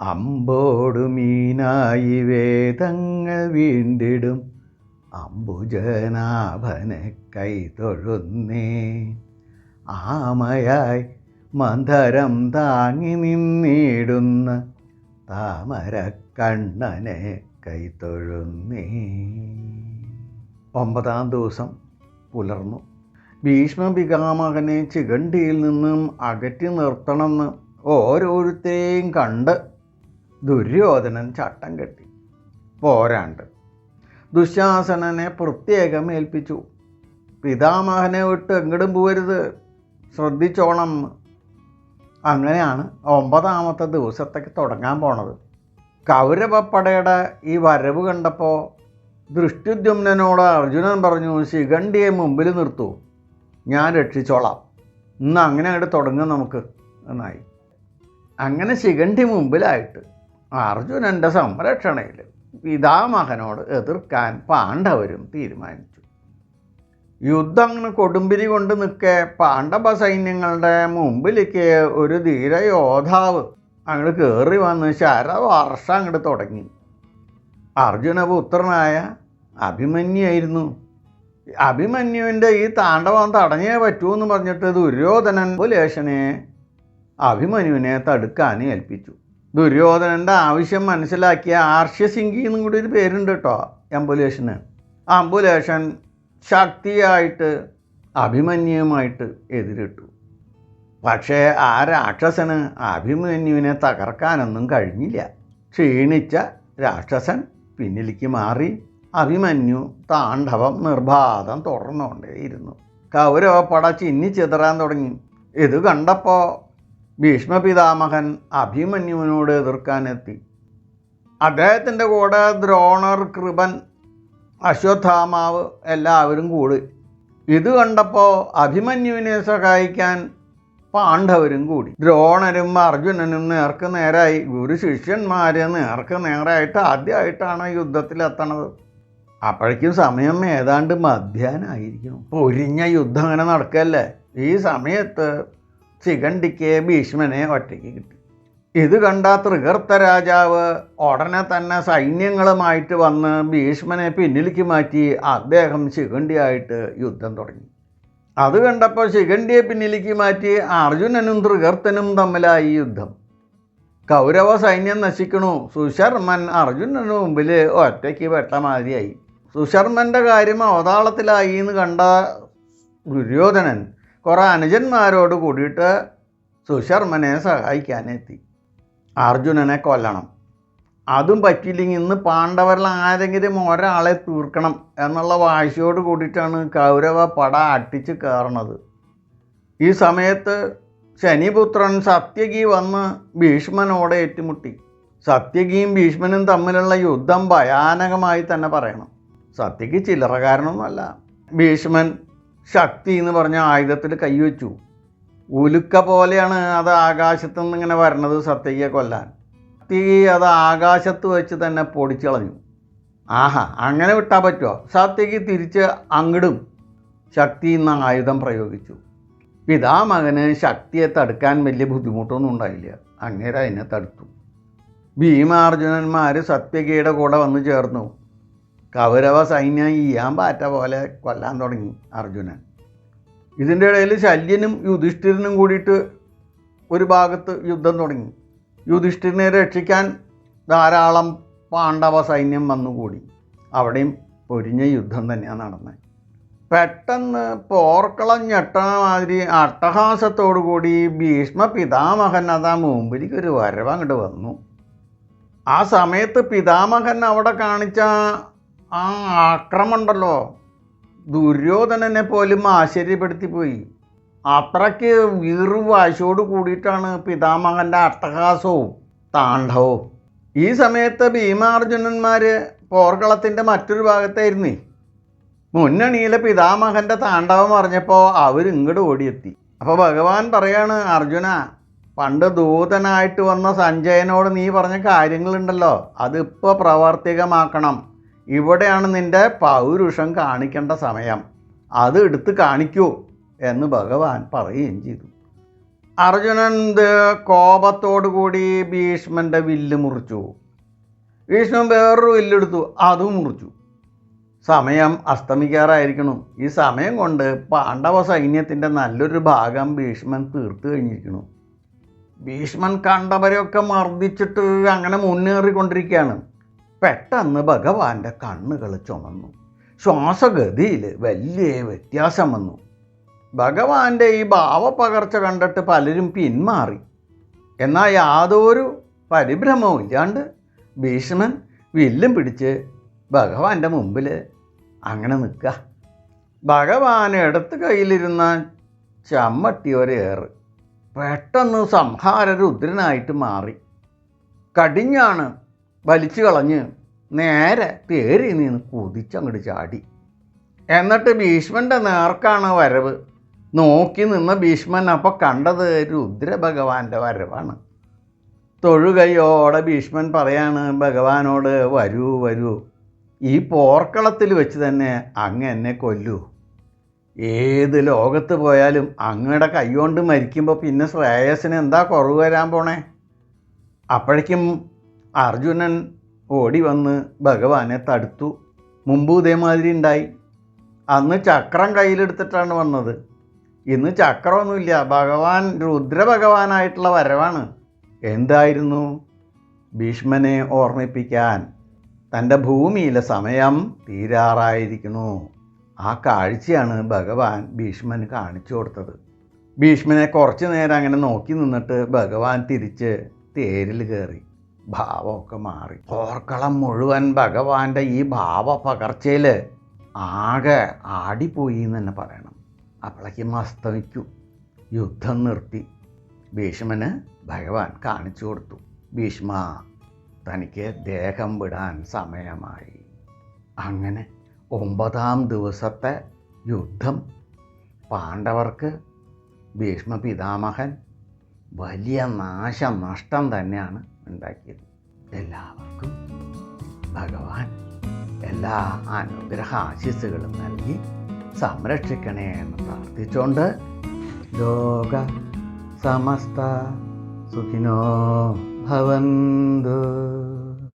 അമ്പോടുമീനായി വേദങ്ങൾ വീണ്ടിടും. അംബുജനാഭനെ കൈതൊഴുന്നേ. ആമയായി മന്ധരം താങ്ങി നിന്നിടുന്ന താമരക്കണ്ണനെ കൈതൊഴുന്നേ. ഒമ്പതാം ദിവസം പുലർന്നു. ഭീഷ്മ പിതാമകനെ ചികണ്ടിയിൽ നിന്നും അകറ്റി നിർത്തണമെന്ന് ഓരോരുത്തരെയും കണ്ട് ദുര്യോധനൻ ചട്ടം കെട്ടി. പോരാണ്ട്. ദുശാസനനെ പ്രത്യേകം ഏൽപ്പിച്ചു. പിതാമഹനെ വിട്ട് എങ്ങടും പോരുത് ശ്രദ്ധിച്ചോണം. അങ്ങനെയാണ് ഒമ്പതാമത്തെ ദിവസത്തേക്ക് തുടങ്ങാൻ പോണത്. കൗരവപ്പടയുടെ ഈ വരവ് കണ്ടപ്പോൾ ദൃഷ്ടിദ്യുമ്നോട് അർജുനൻ പറഞ്ഞു ശിഖണ്ഡിയെ മുമ്പിൽ നിർത്തൂ. ഞാൻ രക്ഷിച്ചോളാം. ഇന്ന് അങ്ങനെ അങ്ങോട്ട് തുടങ്ങും നമുക്ക് എന്നായി. അങ്ങനെ ശിഖണ്ഡി മുമ്പിലായിട്ട് അർജുനന്റെ സംരക്ഷണയിൽ പിതാമഹനോട് എതിർക്കാൻ പാണ്ഡവരും തീരുമാനിച്ചു. യുദ്ധം കൊടുമ്പിരി കൊണ്ട് നിൽക്കെ പാണ്ഡവ സൈന്യങ്ങളുടെ മുമ്പിലേക്ക് ഒരു ധീരയോദ്ധാവ് അങ്ങോട്ട് കയറി വന്ന് ശരവർഷം അങ്ങോട്ട് തുടങ്ങി. അർജുനപുത്രനായ അഭിമന്യായിരുന്നു അഭിമന്യുവിന്റെ ഈ താണ്ഡവം തടഞ്ഞേ പറ്റൂ എന്ന് പറഞ്ഞിട്ട് ദുര്യോധനൻ ലേശനെ അഭിമന്യുവിനെ തടുക്കാൻ ഏൽപ്പിച്ചു ദുര്യോധനന്റെ ആവശ്യം മനസ്സിലാക്കിയ ആർഷ്യസിംഗി എന്നും കൂടി ഒരു പേരുണ്ട് കേട്ടോ അമ്പുലേഷന് അമ്പുലേഷൻ ശക്തിയായിട്ട് അഭിമന്യുമായിട്ട് എതിരിട്ടു. പക്ഷേ ആ രാക്ഷസന് അഭിമന്യുവിനെ തകർക്കാനൊന്നും കഴിഞ്ഞില്ല. ക്ഷീണിച്ച രാക്ഷസൻ പിന്നിലേക്ക് മാറി അഭിമന്യു താണ്ഡവം നിർബാധം തുടർന്നുകൊണ്ടേയിരുന്നു. കൗരവപ്പട ചിന്നി ചിതറാൻ തുടങ്ങി. ഇത് കണ്ടപ്പോൾ ഭീഷ്മപിതാമഹൻ അഭിമന്യുവിനോട് എതിർക്കാനെത്തി. അദ്ദേഹത്തിന്റെ കൂടെ ദ്രോണർ കൃപൻ അശ്വത്ഥാമാവ് എല്ലാവരും കൂടി. ഇത് കണ്ടപ്പോൾ അഭിമന്യുവിനെ സഹായിക്കാൻ പാണ്ഡവരും കൂടി. ദ്രോണരും അർജുനനും നേർക്ക് നേരായി. ഗുരു ശിഷ്യന്മാർ നേർക്ക് നേരായിട്ട് ആദ്യമായിട്ടാണ് യുദ്ധത്തിലെത്തണത്. അപ്പോഴേക്കും സമയം ഏതാണ്ട് മധ്യാനായിരിക്കണം പൊരിഞ്ഞ യുദ്ധം അങ്ങനെ നടക്കല്ലേ? ഈ സമയത്ത് ശിഖണ്ഡിക്ക് ഭീഷ്മനെ ഒറ്റയ്ക്ക് കിട്ടി. ഇത് കണ്ട തൃകർത്ത രാജാവ് ഉടനെ തന്നെ സൈന്യങ്ങളുമായിട്ട് വന്ന് ഭീഷ്മനെ പിന്നിലേക്ക് മാറ്റി അദ്ദേഹം ശിഖണ്ഡിയായിട്ട് യുദ്ധം തുടങ്ങി. അത് കണ്ടപ്പോൾ ശിഖണ്ഡിയെ പിന്നിലേക്ക് മാറ്റി അർജുനനും തൃകർത്തനും തമ്മിലായി യുദ്ധം. കൗരവ സൈന്യം നശിക്കണു. സുശർമ്മൻ അർജുനന് മുമ്പിൽ ഒറ്റയ്ക്ക് വെട്ടമാതിരിയായി. സുശർമ്മന്റെ കാര്യം അവതാളത്തിലായി എന്ന് കണ്ട ദുര്യോധനൻ കുറേ അനുജന്മാരോട് കൂടിയിട്ട് സുശർമ്മനെ സഹായിക്കാനെത്തി. അർജുനനെ കൊല്ലണം. അതും പറ്റിയില്ലെങ്കിൽ ഇന്ന് പാണ്ഡവരിൽ ആരെങ്കിലും ഒരാളെ തീർക്കണം എന്നുള്ള വാശിയോട് കൂടിയിട്ടാണ് കൗരവ പട അട്ടിച്ച് കയറണത്. ഈ സമയത്ത് ശനിപുത്രൻ സത്യകി വന്ന് ഭീഷ്മനോട് ഏറ്റുമുട്ടി. സത്യകിയും ഭീഷ്മനും തമ്മിലുള്ള യുദ്ധം ഭയാനകമായി തന്നെ പറയണം. സത്യകി ചില്ലറ കാരണമൊന്നുമല്ല ഭീഷ്മൻ ശക്തി എന്ന് പറഞ്ഞ ആയുധത്തിൽ കൈവച്ചു. ഉലുക്ക പോലെയാണ് അത് ആകാശത്തു നിന്ന് ഇങ്ങനെ വരണത് സത്യയെ കൊല്ലാൻ. ശക്തി അത് ആകാശത്ത് വെച്ച് തന്നെ പൊടിച്ചു കളഞ്ഞു. ആഹാ അങ്ങനെ വിട്ടാൽ പറ്റുമോ സത്യയ്ക്ക് തിരിച്ച് അങ്ങടും ശക്തി എന്ന ആയുധം പ്രയോഗിച്ചു. പിതാമകന് ശക്തിയെ തടുക്കാൻ വലിയ ബുദ്ധിമുട്ടൊന്നും ഉണ്ടായില്ല. അങ്ങേരെ അതിനെ തടുത്തു. ഭീമാർജുനന്മാർ സത്യകയുടെ കൂടെ വന്നു ചേർന്നു. കൗരവ സൈന്യം ഈയാൻ പാറ്റ പോലെ കൊല്ലാൻ തുടങ്ങി അർജുനൻ. ഇതിന്റെ ഇടയിൽ ശല്യനും യുധിഷ്ഠിരനും കൂടിയിട്ട് ഒരു ഭാഗത്ത് യുദ്ധം തുടങ്ങി. യുധിഷ്ഠിരനെ രക്ഷിക്കാൻ ധാരാളം പാണ്ഡവ സൈന്യം വന്നുകൂടി. അവിടെയും പൊരിഞ്ഞ യുദ്ധം തന്നെയാണ് നടന്നത്. പെട്ടെന്ന് പോർക്കളം ഞെട്ടണ മാതിരി അട്ടഹാസത്തോടു കൂടി ഭീഷ്മ പിതാമഹൻ അതാ മുമ്പിലേക്ക് ഒരു വരവ് അങ്ങോട്ട് വന്നു. ആ സമയത്ത് പിതാമഹൻ അവിടെ കാണിച്ച ആ ആക്രമണ്ടല്ലോ ദുര്യോധനനെ പോലും ആശ്ചര്യപ്പെടുത്തി പോയി. അത്രയ്ക്ക് വീറു വാശിയോട് കൂടിയിട്ടാണ് പിതാമഹന്റെ അട്ടഹാസവും താണ്ഡവും ഈ സമയത്ത് ഭീമാർജുനന്മാർ പോർക്കളത്തിന്റെ മറ്റൊരു ഭാഗത്തായിരുന്നു. മുന്നണിയിലെ പിതാമഹന്റെ താണ്ഡവം അറിഞ്ഞപ്പോൾ അവർ ഇങ്ങോട്ട് ഓടിയെത്തി. അപ്പോൾ ഭഗവാൻ പറയാണ് അർജുന പണ്ട് ദൂതനായിട്ട് വന്ന സഞ്ജയനോട് നീ പറഞ്ഞ കാര്യങ്ങളുണ്ടല്ലോ. അതിപ്പോൾ പ്രാവർത്തികമാക്കണം. ഇവിടെയാണ് നിന്റെ പൗരുഷം കാണിക്കേണ്ട സമയം. അത് എടുത്ത് കാണിക്കൂ എന്ന് ഭഗവാൻ പറയുകയും ചെയ്തു. അർജുനൻ കൂടി ഭീഷ്മന്റെ വില്ല് മുറിച്ചു. ഭീഷ്മൻ വേറൊരു വില്ലെടുത്തു അതും മുറിച്ചു. സമയം അസ്തമിക്കാറായിരിക്കണം. ഈ സമയം കൊണ്ട് പാണ്ഡവ സൈന്യത്തിന്റെ നല്ലൊരു ഭാഗം ഭീഷ്മൻ തീർത്തു കഴിഞ്ഞിരിക്കുന്നു. ഭീഷ്മൻ കണ്ടവരെയൊക്കെ മർദ്ദിച്ചിട്ട് അങ്ങനെ മുന്നേറിക്കൊണ്ടിരിക്കുകയാണ്. പെട്ടെന്ന് ഭഗവാന്റെ കണ്ണുകൾ ചുമന്നു. ശ്വാസഗതിയിൽ വലിയ വ്യത്യാസം വന്നു. ഭഗവാന്റെ ഈ ഭാവപകർച്ച കണ്ടിട്ട് പലരും പിന്മാറി. എന്നാൽ യാതൊരു പരിഭ്രമവും ഇല്ലാണ്ട് ഭീഷ്മൻ വില്ലും പിടിച്ച് ഭഗവാന്റെ മുമ്പിൽ അങ്ങനെ നിൽക്കുക. ഭഗവാൻ ഇടത്ത് കയ്യിലിരുന്ന ചമ്മട്ടി ഒരേറ് പെട്ടെന്ന് സംഹാര രുദ്രനായിട്ട് മാറി. കടിഞ്ഞാണ് വലിച്ചു കളഞ്ഞ് നേരെ തേരി നിന്ന് കുതിച്ചങ്ങോട്ട് ചാടി. എന്നിട്ട് ഭീഷ്മന്റെ നേർക്കാണ് വരവ്. നോക്കി നിന്ന ഭീഷ്മൻ അപ്പോൾ കണ്ടത് രുദ്രഭഗവാന്റെ വരവാണ്. തൊഴുകയോടെ ഭീഷ്മൻ പറയാണ് ഭഗവാനോട് വരൂ വരൂ. ഈ പോർക്കളത്തിൽ വെച്ച് തന്നെ അങ്ങ് എന്നെ കൊല്ലൂ. ഏത് ലോകത്ത് പോയാലും അങ്ങയുടെ കൈകൊണ്ട് മരിക്കുമ്പോൾ പിന്നെ ശ്രേയസിന് എന്താ കുറവ് വരാൻ പോണേ? അപ്പോഴേക്കും അർജുനൻ ഓടി വന്ന് ഭഗവാനെ തടുത്തു. മുമ്പ് ഇതേമാതിരി ഉണ്ടായി. അന്ന് ചക്രം കയ്യിലെടുത്തിട്ടാണ് വന്നത്. ഇന്ന് ചക്രമൊന്നുമില്ല. ഭഗവാൻ രുദ്രഭഗവാനായിട്ടുള്ള വരവാണ്. എന്തായിരുന്നു? ഭീഷ്മനെ ഓർമ്മിപ്പിക്കാൻ തന്റെ ഭൂമിയിലെ സമയം തീരാറായിരിക്കുന്നു. ആ കാഴ്ചയാണ് ഭഗവാൻ ഭീഷ്മന് കാണിച്ചു കൊടുത്തത്. ഭീഷ്മനെ കുറച്ച് നേരം അങ്ങനെ നോക്കി നിന്നിട്ട് ഭഗവാൻ തിരിച്ച് തേരിൽ കയറി. ഭാവമൊക്കെ മാറി. പോർക്കളം മുഴുവൻ ഭഗവാന്റെ ഈ ഭാവ പകർച്ചയിൽ ആകെ ആടിപ്പോയി എന്ന് തന്നെ പറയണം. അപ്പോഴേക്കും അസ്തമിച്ചു. യുദ്ധം നിർത്തി. ഭീഷ്മന് ഭഗവാൻ കാണിച്ചു കൊടുത്തു. ഭീഷ്മ തനിക്ക് ദേഹം വിടാൻ സമയമായി. അങ്ങനെ ഒമ്പതാം ദിവസത്തെ യുദ്ധം. പാണ്ഡവർക്ക് ഭീഷ്മ പിതാമഹൻ വലിയ നാശനഷ്ടം തന്നെയാണ്. ഉണ്ടാക്കിയത്. എല്ലാവർക്കും ഭഗവാൻ എല്ലാ അനുഗ്രഹ ആശീസുകളും നൽകി സംരക്ഷിക്കണേ എന്ന് പ്രാർത്ഥിച്ചുകൊണ്ട് ലോക സമസ്ത സുഖിനോ ഭവന്തു.